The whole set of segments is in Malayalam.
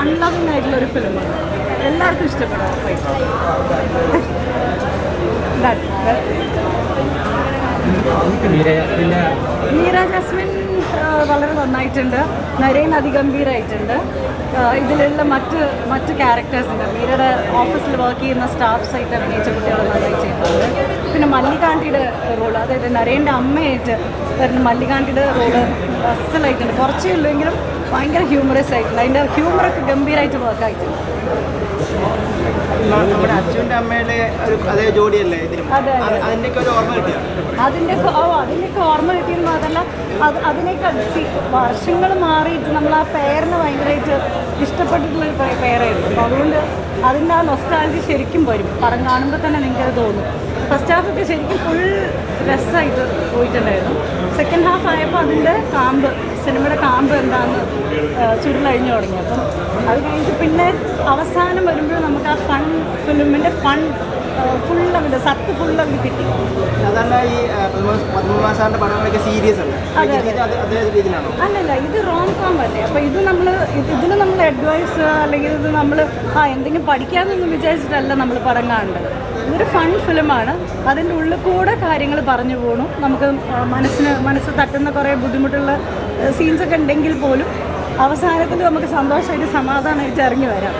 ഫൺ ലവിങ് ആയിട്ടുള്ള ഒരു ഫിലിമാണ് എല്ലാവർക്കും ഇഷ്ടപ്പെടും. മീര ജസ്മിൻ വളരെ നന്നായിട്ടുണ്ട്. നരേൻ അതിഗംഭീരായിട്ടുണ്ട്. ഇതിലുള്ള മറ്റ് മറ്റ് ക്യാരക്ടേഴ്സിന്റെ മീരയുടെ ഓഫീസിൽ വർക്ക് ചെയ്യുന്ന സ്റ്റാഫ്സ് ആയിട്ട് അഭിനയിച്ച കുട്ടികൾ നന്നായി ചെയ്തിട്ടുണ്ട്. പിന്നെ മല്ലികാണ്ടിയുടെ റോൾ അതായത് നരേന്റെ അമ്മയായിട്ട് വരുന്ന മല്ലികാണ്ടിയുടെ റോൾ അസലായിട്ടുണ്ട്. കുറച്ചേ ഉള്ളെങ്കിലും ഭയങ്കര ഹ്യൂമറസ് ആയിട്ടുണ്ട് അതിന്റെ ഹ്യൂമറൊക്കെ ഗംഭീരമായിട്ട് വർക്ക് ആയിട്ടുണ്ട് നമ്മുടെ അച്ഛന്റെ അമ്മയുടെ അതേ ജോഡിയല്ലേ. അതിന്റെയൊക്കെ ഒരു ഓർമ്മ കിട്ടിയ? അതിന്റെയൊക്കെ ഓ അതിന്റെയൊക്കെ ഓർമ്മ കിട്ടിയെന്ന് അതല്ല അത് അതിനേക്കാൾ വർഷങ്ങൾ മാറിയിട്ട് നമ്മൾ ആ പേരിനെ ഭയങ്കരമായിട്ട് ഇഷ്ടപ്പെട്ടിട്ടുള്ള ഒരു പേരായിരുന്നു. അപ്പോൾ അതുകൊണ്ട് അതിന്റെ ആ നൊസ്റ്റാൾജി ശരിക്കും വരും. പടം കാണുമ്പോൾ തന്നെ നിങ്ങൾക്ക് തോന്നും. ഫസ്റ്റ് ഹാഫൊക്കെ ശരിക്കും ഫുൾ രസമായിട്ട് പോയിട്ടുണ്ടായിരുന്നു. സെക്കൻഡ് ഹാഫ് ആയപ്പോൾ അതിന്റെ കാമ്പ് സിനിമയുടെ കാമ്പ് എന്താണെന്ന് ചുരുളഴിഞ്ഞു തുടങ്ങി. അപ്പം അത് കഴിഞ്ഞിട്ട് പിന്നെ അവസാനം വരുമ്പോൾ നമുക്ക് ആ ഫൺ ഫിലിമിന്റെ ഫൺ ഫുൾ ലെവൽ സത്ത് ഫുൾ ലെവൽ കിട്ടി. സാധാരണ ഈ പടങ്ങളൊക്കെ സീരിയസ് അല്ലല്ല ഇത് റോങ് കോം അല്ലേ? അപ്പോൾ ഇത് നമ്മൾ ഇതിന് നമ്മൾ അഡ്വൈസ് അല്ലെങ്കിൽ ഇത് നമ്മൾ ആ എന്തെങ്കിലും പഠിക്കാമെന്നൊന്നും വിചാരിച്ചിട്ടല്ല നമ്മൾ പടം കാണേണ്ടത്. ഇതൊരു ഫൺ ഫിലിമാണ് അതിന്റെ ഉള്ളിൽ കൂടെ കാര്യങ്ങൾ പറഞ്ഞു പോകണം നമുക്ക് മനസ്സിന് മനസ്സ് തട്ടുന്ന കുറേ ബുദ്ധിമുട്ടുള്ള സീൻസൊക്കെ ഉണ്ടെങ്കിൽ പോലും അവസാനത്തിൽ നമുക്ക് സന്തോഷമായിട്ട് സമാധാനമായിട്ട് ഇറങ്ങി വരാം.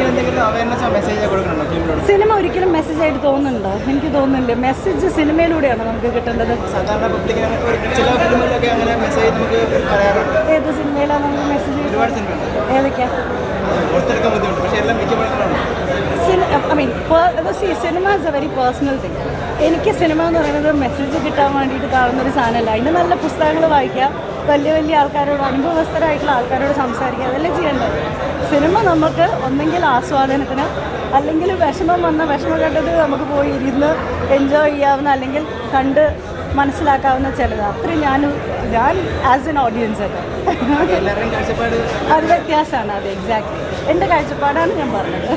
സിനിമ അവയർനെസ് മെസ്സേജ് ആയിട്ട് ഒരിക്കലും തോന്നുന്നുണ്ടോ? എനിക്ക് തോന്നുന്നില്ല. മെസ്സേജ് സിനിമയിലൂടെയാണ് നമുക്ക് കിട്ടേണ്ടത്? ഒരു ഏത് സിനിമയിലാണ് നമുക്ക് മെസ്സേജ് ഏതൊക്കെയാണ് I mean cinema is a very personal thing എനിക്ക് സിനിമ എന്ന് പറയുന്നത് മെസ്സേജ് കിട്ടാൻ വേണ്ടിയിട്ട് കാണുന്നൊരു സാധനമല്ല. അതിന് നല്ല പുസ്തകങ്ങൾ വായിക്കുക വലിയ വലിയ ആൾക്കാരോട് അനുഭവസ്ഥരായിട്ടുള്ള ആൾക്കാരോട് സംസാരിക്കുക അതെല്ലാം ചെയ്യേണ്ടത്. സിനിമ നമുക്ക് ഒന്നെങ്കിൽ ആസ്വാദനത്തിന് അല്ലെങ്കിൽ വിഷമം വന്ന വിഷമഘട്ടത്തിൽ നമുക്ക് പോയി ഇരുന്ന് എൻജോയ് ചെയ്യാവുന്ന അല്ലെങ്കിൽ കണ്ട് മനസ്സിലാക്കാവുന്ന ചിലത്. അത്രയും ഞാൻ ഞാൻ ആസ് എൻ ഓഡിയൻസ് കാഴ്ചപ്പാട് അത് വ്യത്യാസമാണ് അത് എക്സാക്ട്ലി എന്റെ കാഴ്ചപ്പാടാണ് ഞാൻ പറഞ്ഞത്.